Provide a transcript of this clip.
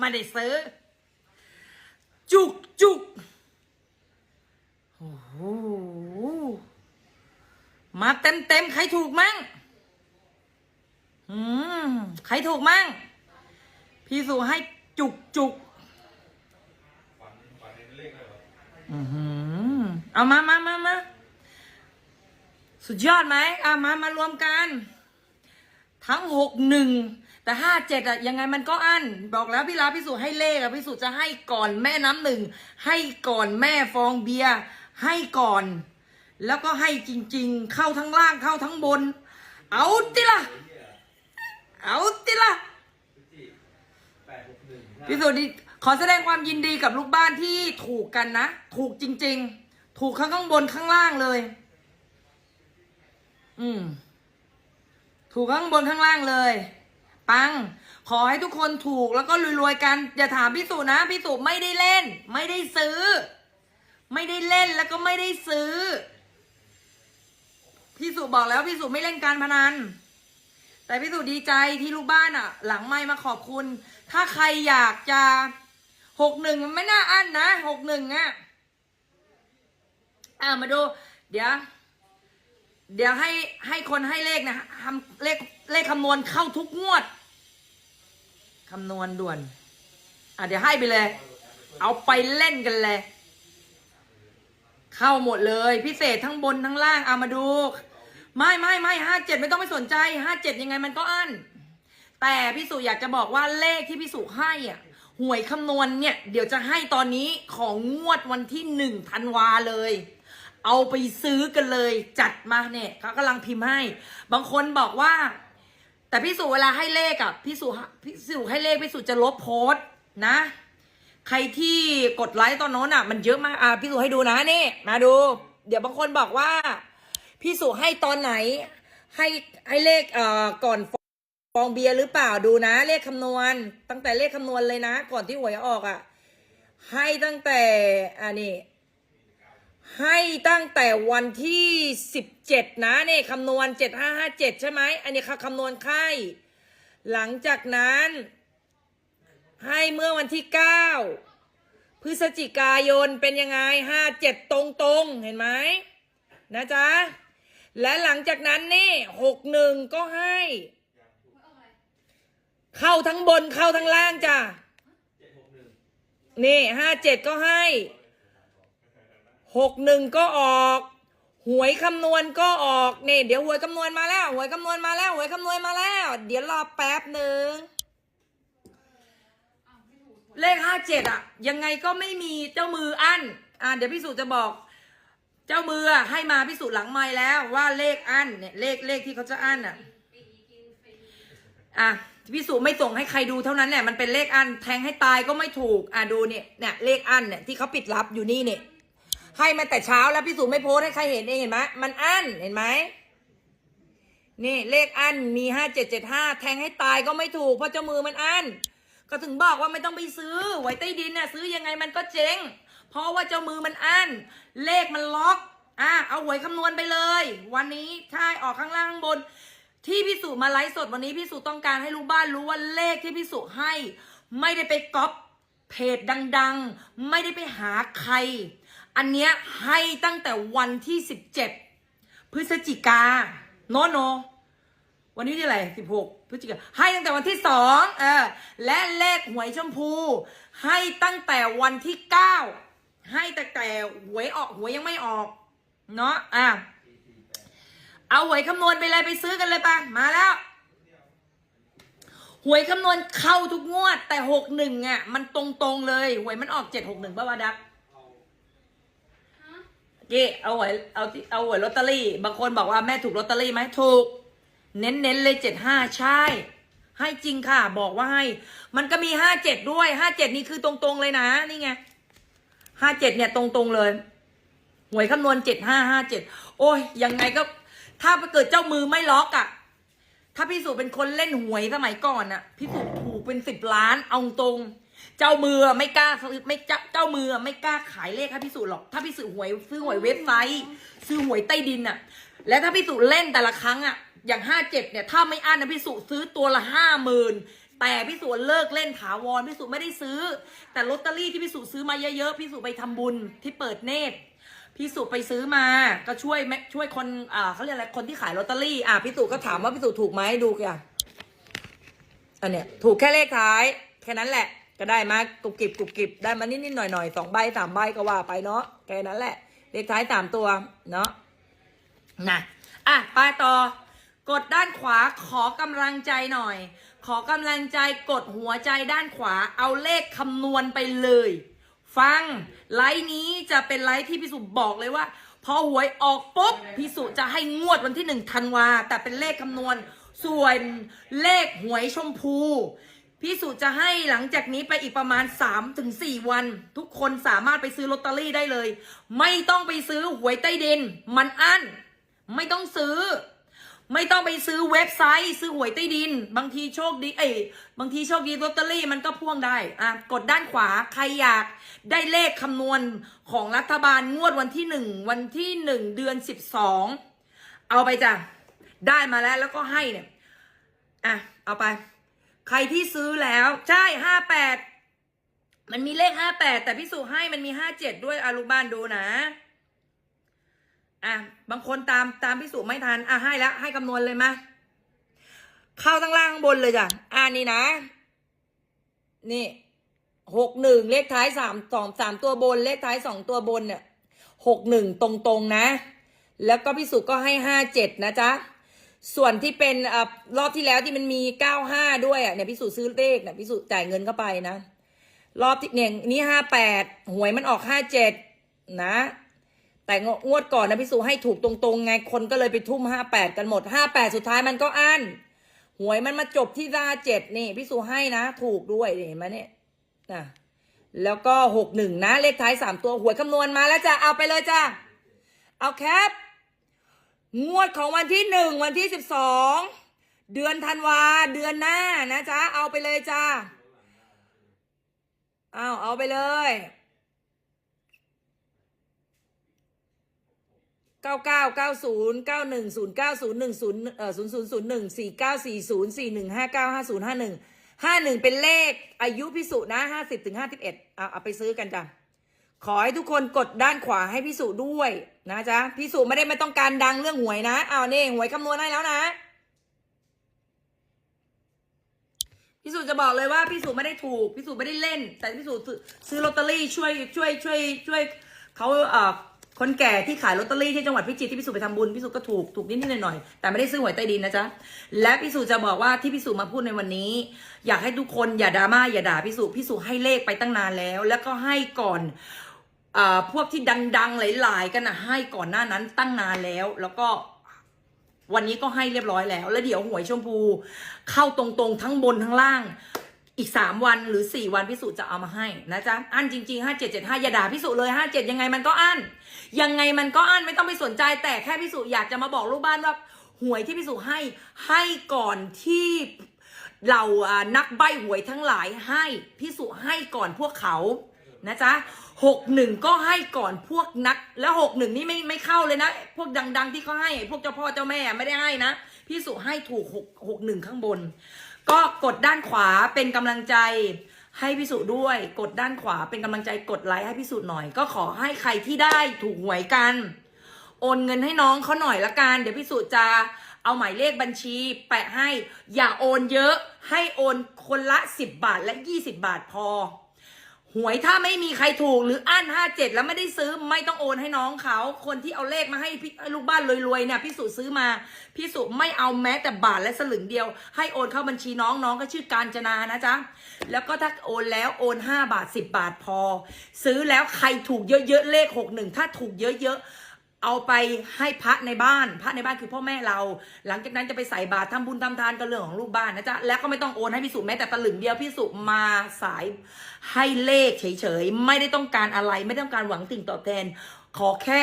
ไม่ได้ซื้อ จุกจุกโอ้โหมาเต็มเต็มใครถูกมั่งอืมใครถูกมั่ง พี่สุให้จุกจุกอือหือเอามามามามาสุดยอดไหมเอามามารวมกัน ทั้งหกหนึ่ง แต่ห้าเจ็ดอะยังไงมันก็อั้นบอกแล้วพี่ลาพี่สุให้เลขอะพี่สุจะให้ก่อนแม่น้ำหนึ่งให้ก่อนแม่ฟองเบียร์ให้ก่อน แล้วก็ให้จริง ๆ เข้าทั้งล่างเข้าทั้งบน เอาติละเอาติละพี่สุดีขอแสดงความยินดีกับลูกบ้านที่ถูกกันนะ ถูกจริง ๆ ถูกข้างข้างบนข้างล่างเลย อืม ถูกข้างบนข้างล่างเลย ปัง ขอให้ทุกคนถูกแล้วก็รวยๆกัน อย่าถามพี่สุนะ พี่สุไม่ได้เล่น ไม่ได้ซื้อ ไม่ได้เล่นแล้วก็ไม่ได้ซื้อ พี่สุบอกแล้วพี่สุไม่เล่นการพนัน แต่พี่สุดีใจที่ลูกบ้านอะ หลังไม่มาขอบคุณ ถ้าใครอยากจะหกหนึ่งมันไม่น่าอั้นนะหกหนึ่งอะอ่ามาดู เดี๋ยว เดี๋ยวให้ให้คนให้เลขนะทำเลขเลขคำนวณเข้าทุกงวด คำนวณด่วน อะเดี๋ยวให้ไปเลย เอาไปเล่นกันเลย เข้าหมดเลย พิเศษทั้งบนทั้งล่างเอามาดู ไม่ไม่ไม่ห้าเจ็ดไม่ต้องไปสนใจห้าเจ็ดยังไงมันก็อั้นแต่พี่สุอยากจะบอกว่าเลขที่พี่สุให้อะหวยคำนวณเนี่ย เดี๋ยวจะให้ตอนนี้ของงวดวันที่หนึ่งธันวาเลย เอาไปซื้อกันเลย จัดมาเนี่ยเขากำลังพิมพ์ให้ บางคนบอกว่า แต่พี่สุเวลาให้เลขอะพี่สุพี่สุให้เลขพี่สุจะลบโพสนะ ใครที่กดไลค์ตอนโน้นอะมันเยอะมากอะพี่สุให้ดูนะนี่ มาดู เดี๋ยวบางคนบอกว่า พี่สุให้ตอนไหน ให้ให้เลขเอ่อก่อนฟองเบียร์หรือเปล่าดูนะ เลขคำนวณ ตั้งแต่เลขคำนวณเลยนะ ก่อนที่หวยออกอะให้ตั้งแต่อันนี้ ให้ตั้งแต่วันที่สิบเจ็ดนะนี่คำนวณเจ็ดห้าห้าเจ็ดใช่ไหมอันนี้เขาคำนวณไข่หลังจากนั้น ให้เมื่อวันที่เก้าพฤศจิกายนเป็นยังไงห้าเจ็ดตรงตรงเห็นไหมนะจ๊ะ และหลังจากนั้นนี่หกหนึ่งก็ให้ เข้าทั้งบนเข้าทั้งล่างจ้ะนี่ห้าเจ็ดก็ให้ หกหนึ่งก็ออก หวยคำนวณก็ออกนี่เดี๋ยวหวยคำนวณมาแล้ว หวยคำนวณมาแล้วหวยคำนวณมาแล้ว เดี๋ยวรอแป๊บหนึ่งเลขห้าเจ็ดอะยังไงก็ไม่มีเจ้ามืออั้นอ่าเดี๋ยวพี่สุจะบอก เจ้ามืออะให้มาพิสูจน์หลังไม้แล้วว่าเลขอั้นเนี่ยเลขเลขที่เขาจะอั้นอะอะพี่สุไม่ส่งให้ใครดูเท่านั้นแหละมันเป็นเลขอั้นแทงให้ตายก็ไม่ถูกอะดูเนี่ยเนี่ยเลขอั้นเนี่ยที่เขาปิดลับอยู่นี่เนี่ย ให้มาแต่เช้าแล้วพี่สุไม่โพสให้ใครเห็นเองเห็นไหมมันอั้นเห็นไหมนี่เลขอั้นมีห้าเจ็ดเจ็ดห้าแทงให้ตายก็ไม่ถูกเพราะเจ้ามือมันอั้นก็ถึงบอกว่าไม่ต้องไปซื้อไว้ใต้ดินน่ะซื้อยังไงมันก็เจ๊ง เพราะว่าเจ้ามือมันอั้นเลขมันล็อกอะเอาหวยคำนวณไปเลย วันนี้ใช่ออกข้างล่างข้างบน ที่พี่สุมาไลฟ์สดวันนี้พี่สุต้องการให้ลูกบ้านรู้ว่าเลขที่พี่สุให้ ไม่ได้ไปก๊อปเพจดัง ๆ ไม่ได้ไปหาใคร อันเนี้ยให้ตั้งแต่วันที่สิบเจ็ดพฤศจิกาโนโน วันนี้ที่อะไรสิบหกพฤศจิกาให้ตั้งแต่วันที่สองเออและเลขหวยชมพู ให้ตั้งแต่วันที่เก้าให้ตั้งแต่หวยออกหวยยังไม่ออก เนาะอะเอาหวยคำนวณไปเลยไปซื้อกันเลยปะมาแล้วหวยคำนวณเข้าทุกงวด แต่หกหนึ่งอะ มันตรงๆเลย หวยมันออกเจ็ดหกหนึ่งป่าวะดัก ก้เอาหวยเอาที่เอาหวยลอตเตอรี่ บางคนบอกว่าแม่ถูกลอตเตอรี่ไหมถูก เน้นเน้นๆเลยเจ็ดห้าใช่ ให้จริงค่ะ บอกว่าให้ มันก็มีห้าเจ็ดด้วยห้าเจ็ดนี่คือตรงๆเลยนะ นี่ไงห้าเจ็ดเนี่ยตรงๆเลยหวยคำนวณเจ็ดห้าห้าเจ็ดโอ้ยยังไงก็ ถ้าเกิดเจ้ามือไม่ล็อกอะ่ะ ถ้าพี่สุเป็นคนเล่นหวยสมัยก่อนอะ่ะ พี่สุถูกเป็นสิบล้านเอาตรง เจ้ามือไม่กล้าซื้อไม่เจ้าเจ้ามือไม่กล้าขายเลขให้พี่สุหรอก ถ้าพี่สุหวยซื้อหวยเว็บไซต์ ซื้อหวยใต้ดินอะ่ะ และถ้าพี่สุเล่นแต่ละครั้งอะ่ะ อย่างห้าเจ็ดเนี่ยถ้าไม่อั้นนะพี่สุซื้อตัวละห้าหมื่นแต่พี่สุเลิกเล่นถาวรพี่สุไม่ได้ซื้อ แต่ลอตเตอรี่ที่พี่สุซื้อมาเยอะๆพี่สุไปทำบุญที่เปิดเนตรพี่สุไปซื้อมาก็ช่วยแม่ช่วยคนอ่าเขาเรียกอะไรคนที่ขายลอตเตอรี่อะพี่สุก็ถามว่าพี่สุถูกไหมดูกันอันเนี้ยถูกแค่เลขท้ายแค่นั้นแหละ ก็ได้มากรุบกริบกรุบกริบได้มานิดๆหน่อยๆสองใบสามใบก็ว่าไปเนาะแค่นั้นแหละเลขท้ายสามตัวเนาะนะอะไปต่อกดด้านขวาขอกำลังใจหน่อย ขอกำลังใจกดหัวใจด้านขวา เอาเลขคำนวณไปเลย ฟังไลฟ์นี้จะเป็นไลฟ์ที่พี่สุบอกเลยว่า พอหวยออกปุ๊บพี่สุจะให้งวดวันที่หนึ่งธันวาแต่เป็นเลขคำนวณ ส่วนเลขหวยชมพู พี่สุจะให้หลังจากนี้ไปอีกประมาณ 3-4วัน ทุกคนสามารถไปซื้อลอตเตอรี่ได้เลย ไม่ต้องไปซื้อหวยใต้ดิน มันอั้น ไม่ต้องซื้อ ไม่ต้องไปซื้อเว็บไซต์ ซื้อหวยใต้ดิน บางทีโชคดีเอ้ยบางทีโชคดีลอตเตอรี่มันก็พ่วงได้อะกดด้านขวาใครอยากได้เลขคำนวณของรัฐบาลงวดวันที่หนึ่งวันที่หนึ่งเดือนสิบสองเอาไปจ้ะได้มาแล้วแล้วก็ให้เนี่ยอะเอาไป ใครที่ซื้อแล้ว ใช่ห้าแปดมันมีเลขห้าแปดแต่พี่สุให้มันมีห้าเจ็ดด้วยอาลูกบ้านดูนะ อะ บางคนตามตามพี่สุไม่ทัน อะให้แล้ว ให้คำนวณเลยมาเข้าตั้งล่างข้างบนเลยจ้ะอ่านี่นะ นี่หกหนึ่งเลขท้ายสามสองสามตัวบน เลขท้ายสองตัวบนเนี่ยหกหนึ่งตรงๆนะ แล้วก็พี่สุก็ให้ห้าเจ็ดนะจ๊ะ ส่วนที่เป็นอรอบที่แล้วที่มันมีเก้าห้าด้วยอะเนี่ยพี่สุซื้อเลขเนี่ยพี่สุจ่ายเงินเข้าไปนะ รอบที่เนี่ยนี่ห้าแปดหวยมันออกห้าเจ็ดนะ แต่งวดก่อนนะพี่สุให้ถูกตรงๆไงคนก็เลยไปทุ่มห้าแปดกันหมดห้าแปดสุดท้ายมันก็อั้นหวยมันมาจบที่ห้าเจ็ดนี่พี่สุให้นะ ถูกด้วยเห็นไหมเนี่ยนะแล้วก็หกหนึ่งนะ เลขท้ายสามตัวหวยคำนวณมาแล้วจ้ะเอาไปเลยจ้ะเอาแคป งวดของวันที่หนึ่งวันที่สิบสองเดือนธันวาเดือนหน้านะจ๊ะเอาไปเลยจ้าเอาเอาไปเลยเก้าเก้าเก้าศูนย์เก้าหนึ่งศูนย์เก้าศูนย์หนึ่งศูนย์เอ่อศูนย์ศูนย์ศูนย์หนึ่งสี่เก้าสี่ศูนย์สี่หนึ่งห้าเก้าห้าศูนย์ห้าหนึ่งห้าหนึ่งเป็นเลขอายุพิสุนะห้าสิบถึงห้าสิบเอ็ดเอาเอาไปซื้อกันจ้ะ ขอให้ทุกคนกดด้านขวาให้พี่สุด้วยนะจ๊ะพี่สุไม่ได้ไม่ต้องการดังเรื่องหวยนะเอาเนี่หวยคำนวณให้แล้วนะพี่สุจะบอกเลยว่าพี่สุไม่ได้ถูกพี่สุไม่ได้เล่น แต่พี่สุซื้อลอตเตอรี่ช่วยช่วยช่วย ช่วยเขาเอ่อคนแก่ที่ขายลอตเตอรี่ที่จังหวัดพิจิตรที่พี่สุไปทำบุญพี่สุก็ถูกถูกนิดนิดหน่อยหน่อยๆแต่ไม่ได้ซื้อหวยใต้ดินนะจ๊ะและพี่สุจะบอกว่าที่พี่สุมาพูดในวันนี้ อยากให้ทุกคนอย่าดราม่าอย่าด่าพี่สุพี่สุให้เลขไปตั้งนานแล้ว แล้วก็ให้ก่อน พวกที่ดัง ๆ หลาย ๆ กันนะให้ก่อนหน้านั้นตั้งนานแล้ว แล้วก็วันนี้ก็ให้เรียบร้อยแล้ว แล้วเดี๋ยวหวยชมพู เข้าตรงๆ ทั้งบนทั้งล่าง อีกสามวันหรือสี่วันพิสูจน์จะเอามาให้นะจ๊ะอันจริงๆห้าเจ็ดเจ็ดห้าอย่าด่าพิสูจน์เลยห้าเจ็ดยังไงมันก็อันยังไงมันก็อันไม่ต้องไปสนใจ แต่แค่พิสูจน์อยากจะมาบอกลูกบ้านว่าหวยที่พิสูจน์ให้ให้ก่อนที่เราอ่านักใบหวยทั้งหลายให้พิสูจน์ให้ก่อนพวกเขา นะจ๊ะหกหนึ่งก็ให้ก่อนพวกนัก แล้วหกหนึ่งนี่ไม่ไม่เข้าเลยนะ พวกดัง ๆ ที่เขาให้พวกเจ้าพ่อเจ้าแม่ไม่ได้ให้นะพี่สุให้ถูกหกหกหนึ่งข้างบน ก็กดด้านขวาเป็นกำลังใจให้พี่สุด้วย กดด้านขวาเป็นกำลังใจกดไลค์ให้พี่สุหน่อย ก็ขอให้ใครที่ได้ถูกหวยกัน โอนเงินให้น้องเขาหน่อยละกันเดี๋ยวพี่สุจะเอาหมายเลขบัญชีแปะให้ อย่าโอนเยอะให้โอนคนละ 10 บาทและ 20 บาทพอ หวยถ้าไม่มีใครถูกหรืออั้นห้าเจ็ดแล้วไม่ได้ซื้อไม่ต้องโอนให้น้องเขา คนที่เอาเลขมาให้พี่ลูกบ้านรวยๆเนี่ยพี่สุซื้อมาพี่สุไม่เอาแม้แต่บาทและสลึงเดียว ให้โอนเข้าบัญชีน้องน้องก็ชื่อการจนานะจ๊ะแล้วก็ถ้าโอนแล้วโอนห้าบาทสิบบาทพอ ซื้อแล้วใครถูกเยอะๆเลขหกหนึ่งถ้าถูกเยอะๆ เอาไปให้พระในบ้าน พระในบ้านคือพ่อแม่เรา หลังจากนั้นจะไปใส่บาตรทำบุญทำทานก็เรื่องของลูกบ้านนะจ๊ะ แล้วก็ไม่ต้องโอนให้พี่สุแม้แต่ตะลึงเดียวพี่สุมาสายให้เลขเฉยๆ ไม่ได้ต้องการอะไร ไม่ต้องการหวังสิ่งตอบแทน ขอแค่